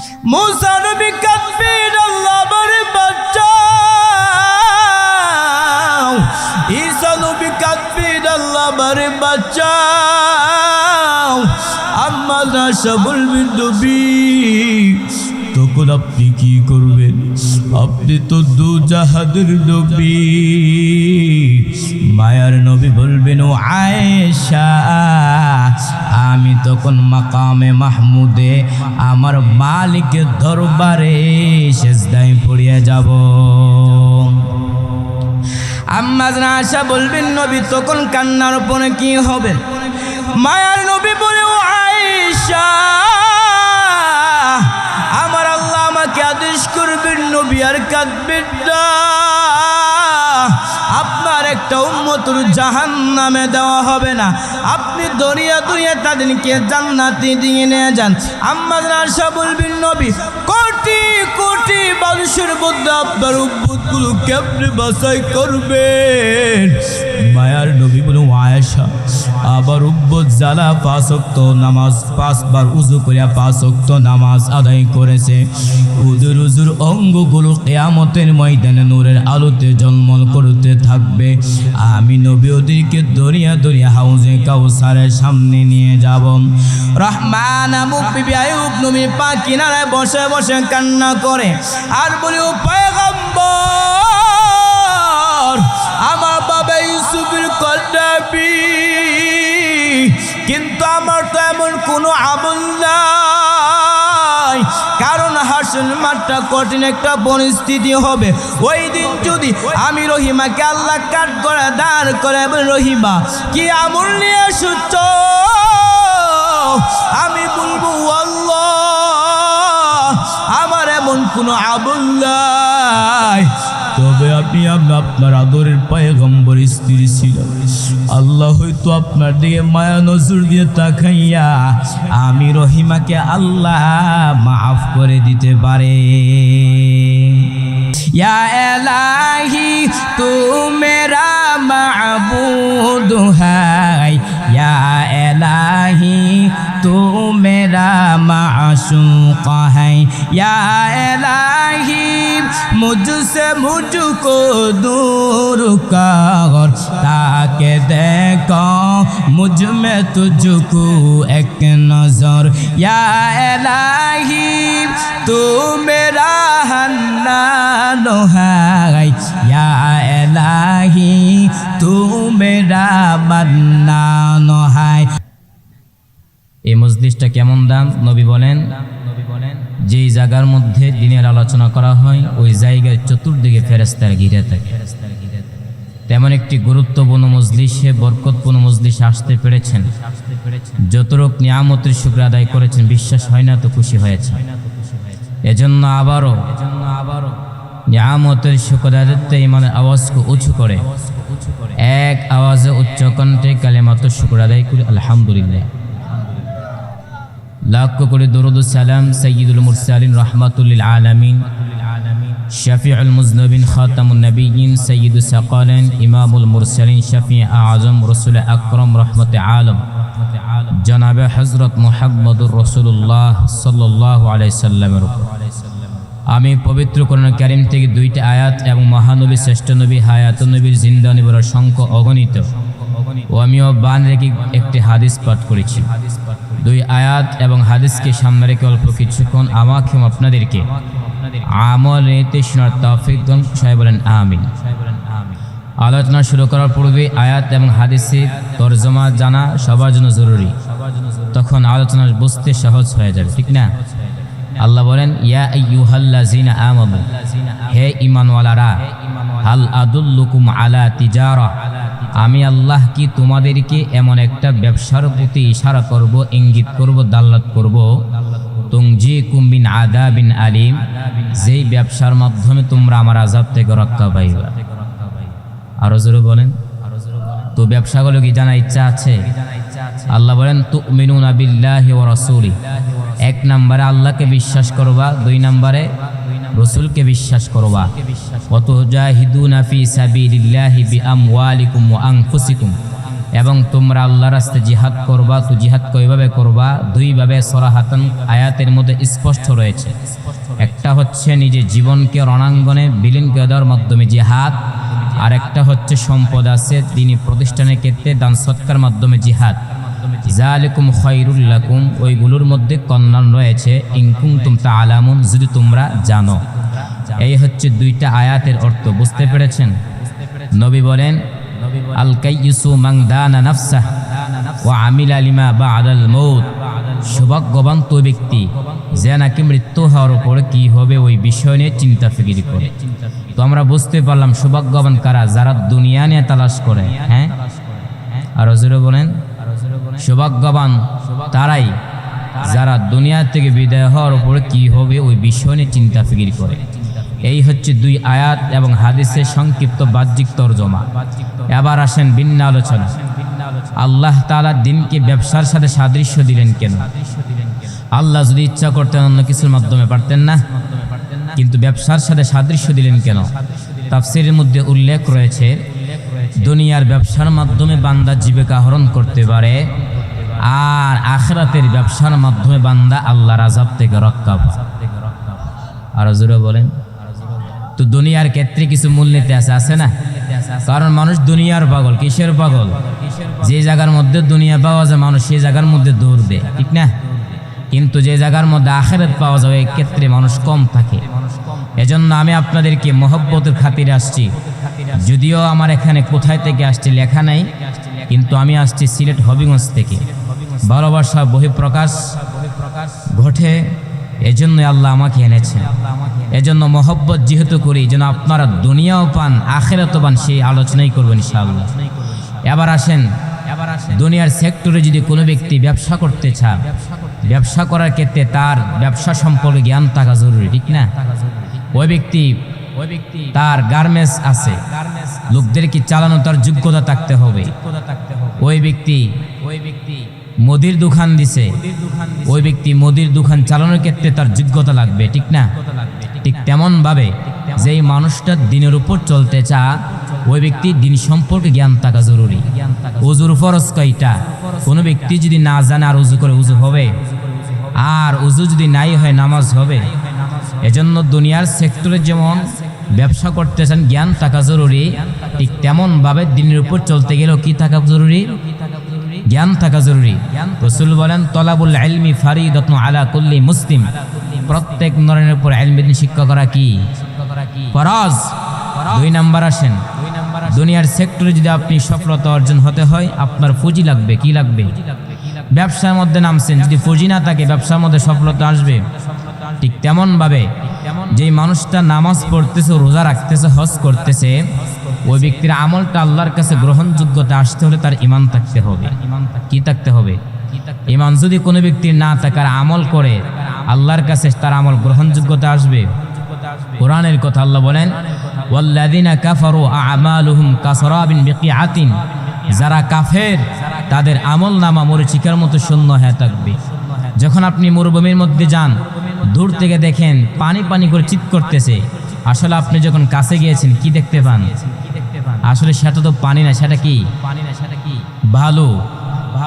মুসা নবী কাঁদবেন আল্লাহ আমার বাচ্চা ঈসা নবী কাঁদবেন আল্লাহ আমার বাচ্চা আম্মা তখন আপনি কি করবেন আপনি তো দু জাহাদের নবী। মায়ার নবী বলবেন, ও আয়েশা, আমি তখন মাকামে মাহমুদে আমার মালিকের দরবারে শেষ শেষদাই পড়িয়া যাব। আম্মা আশা বলবেন, নবী, তখন কান্নার পরে কি হবে? মায়ার নবী বলে, ও আয়েশা কাঁদবেন আপনার একটা উন্মতুর জাহান নামে দেওয়া হবে না। আপনি দরিয়া দরিয়া তাদেরকে জান্নাতি দিয়ে নিয়ে যান। আমার আশা বলবেন নবী, কোটি কোটি মানুষের মধ্যে আপনার উদ্ভুতগুলো কেমনি বাসাই করবেন? মায়ার নবী বলে আয়েশা, আবার উব্বত পাঁচক্ত নামাজ, পাঁচবার উজু করিয়া পাঁচক্ত নামাজ আদায় করেছে। উজুর উজুর অঙ্গগুলো কেয়ামতের ময়দানে নূরের আলোতে জন্মল করতে থাকবে। আমি নবী ওদেরকে দরিয়া দরিয়া হাউজে কাউসারের সামনে নিয়ে যাব। পা কিনারায় বসে বসে কান্না করে। আর বলি, ও পয়গম্বর! কিন্তু আমার তো এমন কোনো আমল নাই। কারণ হাসন মাঠটা কঠিন একটা পরিস্থিতি হবে। ওই দিন যদি আমি রহিমাকে আল্লাহ কাট করে দাঁড় করে রহিমা, কি আমল নিয়ে এসেছ? আমি বলব, আল্লাহ, আমার এমন কোনো আমল নাই। হবে আপনি আপনার আদরের পায়ে গম্বর স্ত্রী ছিল আল্লাহ হয়তো আপনার দিকে মায়া নজর দিয়ে তাকাইয়া আমি রহিমাকে আল্লাহ মাফ করে দিতে পারে। ইয়া এলাহি তু মেরা মাবুদ হাই। मेरा माशूक है या एलाही मुझसे मुझको दूर कर ताकि देखो मुझ में तुझको एक नजर या एलाही तू मेरा हन्नान है या एलाही तू मेरा मन्नान है এই মজলিসটা কেমন দাম? নবী বলেন, যেই জায়গার মধ্যে দিনের আলোচনা করা হয়, ওই জায়গার চতুর্দিকে ফেরেস্তার ঘিরে থাকে। তেমন একটি গুরুত্বপূর্ণ মজলিসে, বরকতপূর্ণ মজলিসে আসতে পেরেছেন। যতরূপ নিয়ামতের শুক্র আদায় করেছেন, বিশ্বাস হয় না তো খুশি হয়েছে। এজন্য আবারও আবারও নিয়ামতের শুক্র আদায়িত্বে ইমানের আওয়াজকে উঁচু করে, এক আওয়াজে উচ্চ কণ্ঠে কালেমাত শুক্র আদায় করি। আলহামদুলিল্লাহ। লাখ করে দরুদ সালাম সৈয়দুল মুরসালিন রহমাতুল্লিল আলামিন। শফিউল মুজনবিন খাতামুন নবীন সৈয়দ সকালেন ইমামুল মুরসালিন শফি আজম রসুল আকরম রহমত আলম। জনাবে হজরত মোহাম্মদুর রসুল্লাহ উপর। আমি পবিত্র করোনা কারিম থেকে দুইটা আয়াত এবং মহানবী, শ্রেষ্ঠ নবী, হায়াত নবীর জিন্দা নিবর সংখ্য অগণিত। ও আমিও বান রেখে একটি হাদিস পাঠ করেছি। দুই আয়াত এবং হাদিসকে সামনে রেখে অল্প কিছুক্ষণ আমাকে আপনাদেরকে আমল নিতে শোনার তৌফিকগণ সাহেব বলেন আমিন। আলোচনা শুরু করার পূর্বে আয়াত এবং হাদিসে তর্জমা জানা সবার জন্য জরুরি। তখন আলোচনা বুঝতে সহজ হয়ে যাবে, ঠিক না? আল্লাহ বলেন, ইয়া হে ঈমানওয়ালারা হাল আদুল্লুকুম আলা তিজারা আমি আল্লাহ কি তোমাদেরকে এমন একটা ব্যবসার প্রতি ইশারা করব, ইঙ্গিত করব, দাল্লাত করব? তুংজি কুম্বিন আদা বিন আলিম। যেই ব্যবসার মাধ্যমে তোমরা আমার আজাব থেকে রক্ষা পাইবা। আরও জোরে বলেন। তো ব্যবসাগুলো কি জানা ইচ্ছা আছে? আল্লাহ বলেন তু মিনুনা বিল্লাহি ওয়া এক নম্বরে আল্লাহকে বিশ্বাস করবা, দুই নম্বরে রসুলকে বিশ্বাস করবা এবং তোমরা আল্লাহ রাস্তে জিহাদ করবা, তো জিহাদ কইভাবে করবা, দুইভাবে সরাহাতান আয়াতের মধ্যে স্পষ্ট রয়েছে। একটা হচ্ছে নিজের জীবনকে রণাঙ্গনে বিলীন করে দেওয়ার মাধ্যমে জিহাদ আর একটা হচ্ছে সম্পদ আছে, তিনি প্রতিষ্ঠানের ক্ষেত্রে দান সৎকার মাধ্যমে জিহাদ। জালিকুম খৈরুল্লাকুম ওইগুলোর মধ্যে কল্যাণ রয়েছে। ইনকুম তুম আলামুন যদি তোমরা জানো। এই হচ্ছে দুইটা আয়াতের অর্থ, বুঝতে পেরেছেন? নবী বলেন, আল কাইয়ুসু মান দানা নাফসাহ ওয়া আমিলা লিমা বা'দাল মউত। সৌভাগ্যবান তো ব্যক্তি, যে নাকি মৃত্যু হওয়ার পরে কি হবে ওই বিষয় নিয়ে চিন্তা ফিকির করে। তো আমরা বুঝতে পারলাম, সৌভাগ্যবান কারা? যারা দুনিয়া নিয়ে তালাশ করে হ্যাঁ? আর হজুরে বলেন সৌভাগ্যবান তারাই যারা দুনিয়া থেকে বিদায় হওয়ার উপরে কি হবে ওই বিষয় নিয়ে চিন্তা ফিকির করে। এই হচ্ছে দুই আয়াত এবং হাদিসের সংক্ষিপ্ত বাহ্যিক তর্জমা। এবার আসেন ভিন্ন আলোচনা। আল্লাহ তাআলা দিনকে ব্যবসার সাথে সাদৃশ্য দিলেন কেন? আল্লাহ যদি ইচ্ছা করতেন অন্য কিছুর মাধ্যমে পারতেন না। কিন্তু ব্যবসার সাথে সাদৃশ্য দিলেন কেন? তাফসিরের মধ্যে উল্লেখ রয়েছে, দুনিয়ার ব্যবসার মাধ্যমে বান্দা জীবিকা আহরণ করতে পারে আর আখরাতের ব্যবসার মাধ্যমে বান্দা আল্লাহর আজাব থেকে রক্ষা পায়। আরও জোরে বলেন। তো দুনিয়ার ক্ষেত্রে কিছু মূলনীতি আছে আছে না? কারণ মানুষ দুনিয়ার পাগল, কিসের পাগল? যে জায়গার মধ্যে দুনিয়া পাওয়া যায়, মানুষ সেই জায়গার মধ্যে দৌড় দেয়, ঠিক না? কিন্তু যে জায়গার মধ্যে আখেরাত পাওয়া যায় এই ক্ষেত্রে মানুষ কম থাকে। এজন্য আমি আপনাদেরকে মহব্বতের খাতিরে আসছি। যদিও আমার এখানে কোথায় থেকে আসছে লেখা নাই, কিন্তু আমি আসছি সিলেট হবিগঞ্জ থেকে। ভালোবাসা বহিঃপ্রকাশ ঘটে এজন্য আল্লাহ আমাকে এনেছেন। এজন্য মহব্বত যেহেতু করি, যেন আপনারা দুনিয়াও পান, আখেরাতও পান, সেই আলোচনাই করবেন ইনশাআল্লাহ। এবার আসেন, দুনিয়ার সেক্টরে যদি কোনো ব্যক্তি ব্যবসা করতে চায়, ব্যবসা করার ক্ষেত্রে তার ব্যবসা সম্পর্কে জ্ঞান থাকা জরুরি, ঠিক না? ওই ব্যক্তি ওই ব্যক্তি তার গার্মেন্টস আছে লোকদেরকে চালানো তার যোগ্যতা থাকতে হবে? ওই ব্যক্তি ওই ব্যক্তি মোদির দোকান দিছে। ওই ব্যক্তি মোদির দোকান চালানোর ক্ষেত্রে তার যোগ্যতা লাগবে, ঠিক না? ঠিক তেমন ভাবে যেই মানুষটা দিনের উপর চলতে চা ওই ব্যক্তি দিন সম্পর্কে জ্ঞান থাকা জরুরি। উজুর ফরজ কয়টা? কোনো ব্যক্তি যদি না জানে আর উজু করে উজু হবে, আর উজু যদি নাই হয় নামাজ হবে। এজন্য দুনিয়ার সেক্টরে যেমন ব্যবসা করতে চান, জ্ঞান থাকা জরুরি, ঠিক তেমন ভাবে দিনের উপর চলতে গেলেও কি থাকা জরুরি? জ্ঞান থাকা জরুরি। রসুল বলেন, তলাবুল আলমি ফারিদত আলা কুল্লি মুসলিম। প্রত্যেক নরের উপর আলমিদিন শিক্ষা করা কি? ফরজ। দুই নাম্বার আসেন, দুনিয়ার সেক্টরে যদি আপনি সফলতা অর্জন হতে হয়, আপনার পুঁজি লাগবে, কি লাগবে? ব্যবসার মধ্যে নামছেন, যদি পুঁজি না থাকে, ব্যবসার মধ্যে সফলতা আসবে। ঠিক তেমনভাবে, যেই মানুষটা নামাজ পড়তেছে, রোজা রাখতেছে, হজ করতেছে ওই ব্যক্তির আমলটা আল্লাহর কাছে গ্রহণযোগ্যতা আসতে হলে তার ইমান থাকতে হবে। কি থাকতে হবে? ইমান যদি কোনো ব্যক্তির না থাকার আমল করে, আল্লাহর কাছে তার আমল গ্রহণযোগ্যতা আসবে। কোরআনের কথা আল্লাহ বলেন যারা কাফের, তাদের আমল নামা মরিচিকার মতো শূন্য হয়ে থাকবে। যখন আপনি মরুভূমির মধ্যে যান, দূর থেকে দেখেন পানি পানি করে চিৎ করতেছে। আসলে আপনি যখন কাছে গিয়েছেন, কি দেখতে পান? আসলে সেটা তো পানি না সেটা কি? পানি না সেটা কি? ভালো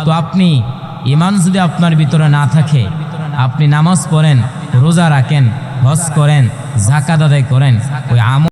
তো আপনি ইমান যদি আপনার ভিতরে না থাকে আপনি নামাজ পড়েন রোজা রাখেন হজ করেন জাকাত আদায় করেন ওই আমল